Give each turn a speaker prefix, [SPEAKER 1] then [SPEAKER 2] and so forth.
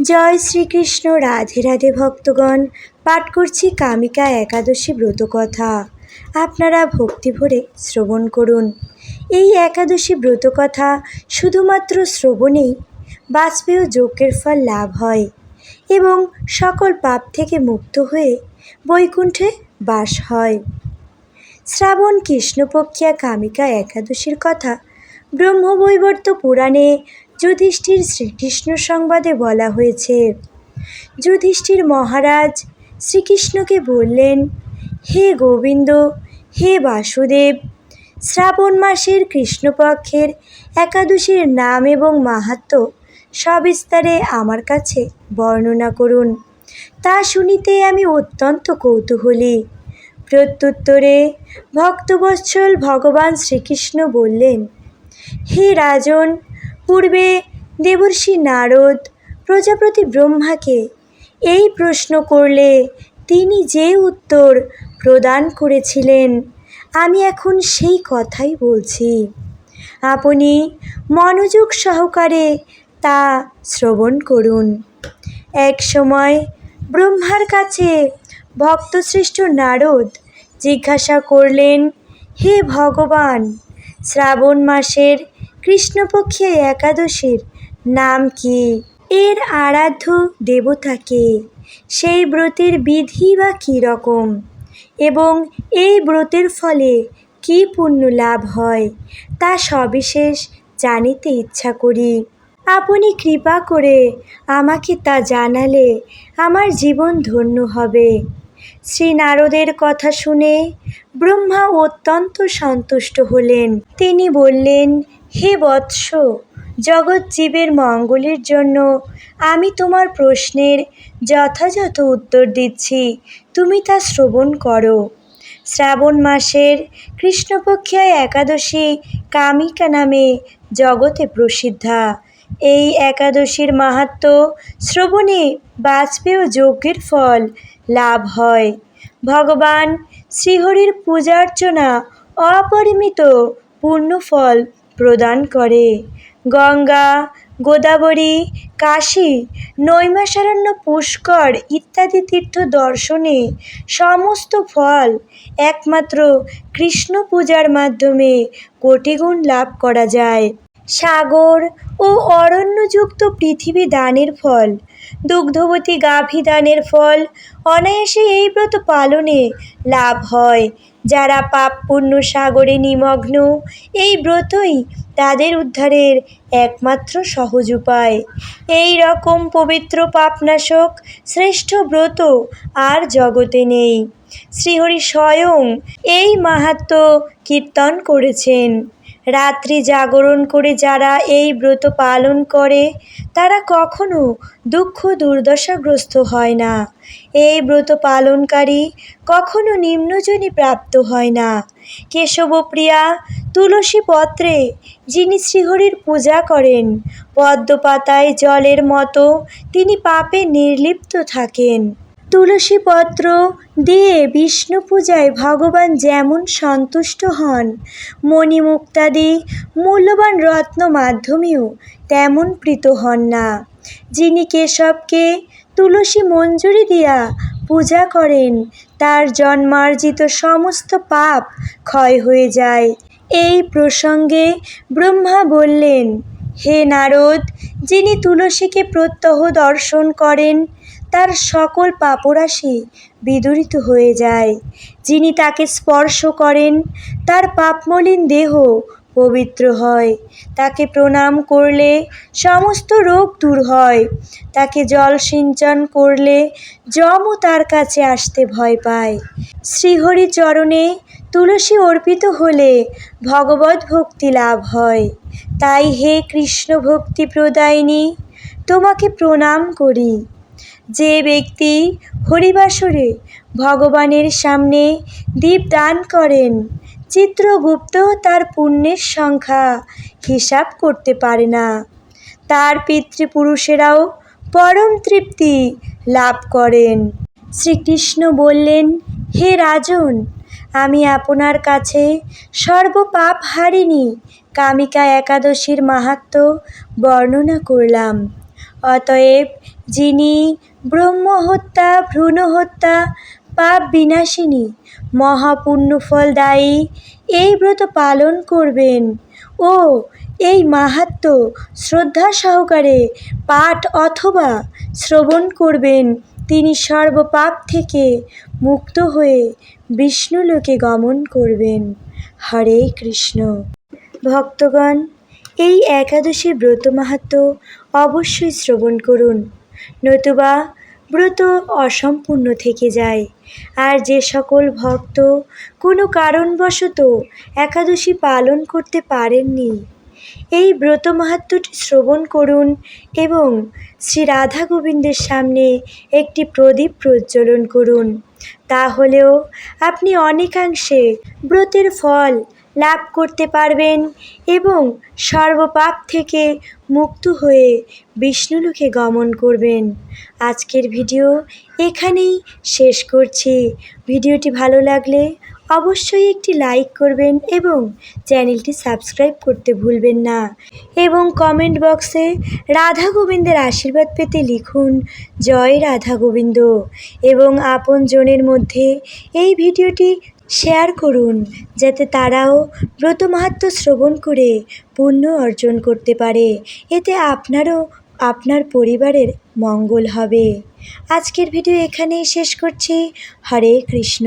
[SPEAKER 1] জয় শ্রীকৃষ্ণ, রাধে রাধে ভক্তগণ। পাঠ করছি কামিকা একাদশী ব্রত কথা আপনারা ভক্তি ভরে শ্রবণ করুন। এই একাদশী ব্রত কথা শুধুমাত্র শ্রবণেই বাজপেয় যজ্ঞের ফল লাভ হয় এবং সকল পাপ থেকে মুক্ত হয়ে বৈকুণ্ঠে বাস হয়। শ্রাবণ কৃষ্ণপক্ষিয়া কামিকা একাদশীর কথা ব্রহ্মবৈবর্ত পুরাণে যুধিষ্ঠির শ্রীকৃষ্ণ সংবাদে বলা হয়েছে, যুধিষ্ঠির মহারাজ শ্রীকৃষ্ণকে বললেন, হে গোবিন্দ, হে বাসুদেব, শ্রাবণ মাসের কৃষ্ণপক্ষের একাদশীর নাম এবং মাহাত্ম্য সবিস্তারে আমার কাছে বর্ণনা করুন। তা শুনিতে আমি অত্যন্ত কৌতূহলী। প্রত্যুত্তরে ভক্তবৎসল ভগবান শ্রীকৃষ্ণ বললেন, হে রাজন পূর্বে দেবর্ষি নারদ প্রজাপতি ব্রহ্মাকে এই প্রশ্ন করলে তিনি যে উত্তর প্রদান করেছিলেন, আমি এখন সেই কথাই বলছি। আপনি মনোযোগ সহকারে তা শ্রবণ করুন। এক সময় ব্রহ্মার কাছে ভক্তশ্রেষ্ঠ নারদ জিজ্ঞাসা করলেন, হে ভগবান, শ্রাবণ মাসের কৃষ্ণপক্ষে একাদশীর নাম কি? এর আরাধ্য দেবতা কে? সেই ব্রতের বিধি বা কী রকম? এবং এই ব্রতের ফলে কী পুণ্য লাভ হয়, তা সবিশেষ জানিতে ইচ্ছা করি। আপনি কৃপা করে আমাকে তা জানালে আমার জীবন ধন্য হবে। শ্রী নারদের কথা শুনে ব্রহ্মা অত্যন্ত সন্তুষ্ট হলেন। তিনি বললেন, হে বৎস, জগৎ জীবের মঙ্গলের জন্য আমি তোমার প্রশ্নের যথাযথ উত্তর দিচ্ছি। তুমি তা শ্রবণ করো। শ্রাবণ মাসের কৃষ্ণপক্ষিয়া একাদশী কামিকা নামে জগতে প্রসিদ্ধা। এই একাদশীর মাহাত্ম্য শ্রবণে বাজপেয় যজ্ঞের ফল লাভ হয়। ভগবান শ্রীহরির পূজার্চনা অপরিমিত পূর্ণফল প্রদান করে। গঙ্গা, গোদাবরী, কাশী নৈমাসারণ্য পুষ্কর ইত্যাদি তীর্থ দর্শনে সমস্ত ফল একমাত্র কৃষ্ণ পূজার মাধ্যমে কোটিগুণ লাভ করা যায়। সাগর ও অরণ্যযুক্ত পৃথিবী দানের ফল, দুগ্ধবতী গাভী দানের ফল, অনায়াসে এই ব্রত পালনে লাভ হয়। যারা পাপ পুণ্য সাগরে নিমগ্ন, এই ব্রতই তাদের উদ্ধারের একমাত্র সহজ উপায়। এই রকম পবিত্র পাপনাশক শ্রেষ্ঠ ব্রত আর জগতে নেই। শ্রীহরি স্বয়ং এই মাহাত্ম্য কীর্তন করেছেন। রাত্রি জাগরণ করে যারা এই ব্রত পালন করে, তারা কখনো দুঃখ দুর্দশাগ্রস্ত হয় না। এই ব্রত পালনকারী কখনো নিম্নজনী প্রাপ্ত হয় না। কেশবপ্রিয়া তুলসী পত্রে যিনি শ্রীহরির পূজা করেন, পদ্মপাতায় জলের মতো তিনি পাপে নির্লিপ্ত থাকেন। তুলসী পত্র দিয়ে বিষ্ণু পূজায় ভগবান যেমন সন্তুষ্ট হন, মণিমুক্তাদি মূল্যবান রত্ন মাধ্যমেও তেমন প্রীত হন না। যিনি কেশবকে তুলসী মঞ্জুরি দিয়া পূজা করেন, তার জন্মার্জিত সমস্ত পাপ ক্ষয় হয়ে যায়। এই প্রসঙ্গে ব্রহ্মা বললেন, হে নারদ, যিনি তুলসীকে প্রত্যহ দর্শন করেন তার সকল পাপরাশি বিদূরিত হয়ে যায়। যিনি তাকে স্পর্শ করেন, তার পাপমলিন দেহ পবিত্র হয়। তাকে প্রণাম করলে সমস্ত রোগ দূর হয়। তাকে জল সিঞ্চন করলে যমও তার কাছে আসতে ভয় পায়। শ্রীহরি চরণে তুলসী অর্পিত হলে ভগবত ভক্তি লাভ হয়। তাই হে কৃষ্ণ ভক্তি প্রদায়িনী, তোমাকে প্রণাম করি। যে ব্যক্তি হরিবাসরে ভগবানের সামনে দীপ দান করেন, চিত্রগুপ্ত তার পুণ্যের সংখ্যা হিসাব করতে পারে না। তার পিতৃপুরুষেরাও পরম তৃপ্তি লাভ করেন। শ্রীকৃষ্ণ বললেন, হে রাজন, আমি আপনার কাছে সর্বপাপ হারিনি, কামিকা একাদশীর মাহাত্ম্য বর্ণনা করলাম। অতএব যিনি ব্রহ্মহত্যা, ভ্রূণহত্যা, পাপ বিনাশিনী মহাপুণ্য ফলদায়ী এই ব্রত পালন করবেন। ও, এই মাহাত্ম শ্রদ্ধা সহকারে পাঠ অথবা শ্রবণ করবেন। তিনি সর্বপাপ থেকে মুক্ত হয়ে বিষ্ণুলোকে গমন করবেন। হরে কৃষ্ণ। ভক্তগণ, এই একাদশী ব্রত মাহাত্ম অবশ্যই শ্রবণ করুন। নতুবা ব্রত অসম্পূর্ণ থেকে যায়। আর যে সকল ভক্ত কোনো কারণবশত একাদশী পালন করতে পারেননি, এই ব্রত মাহাত্ম্যটি শ্রবণ করুন এবং শ্রী রাধা গোবিন্দের সামনে একটি প্রদীপ প্রজ্বলন করুন। তাহলেও আপনি অনেকাংশে ব্রতের ফল লাভ করতে পারবেন এবং সর্বপাপ থেকে মুক্ত হয়ে বিষ্ণুলোকে গমন করবেন। আজকের ভিডিও এখানেই শেষ করছি। ভিডিওটি ভালো লাগলে অবশ্যই একটি লাইক করবেন এবং চ্যানেলটি সাবস্ক্রাইব করতে ভুলবেন না এবং কমেন্ট বক্সে রাধা গোবিন্দের আশীর্বাদ পেতে লিখুন, জয় রাধা গোবিন্দ এবং আপনজনের মধ্যে এই ভিডিওটি শেয়ার করুন, যাতে তারাও ব্রত মাহাত্ম শ্রবণ করে পুণ্য অর্জন করতে পারে। এতে আপনারও আপনার পরিবারের মঙ্গল হবে। আজকের ভিডিও এখানেই শেষ করছি। হরে কৃষ্ণ।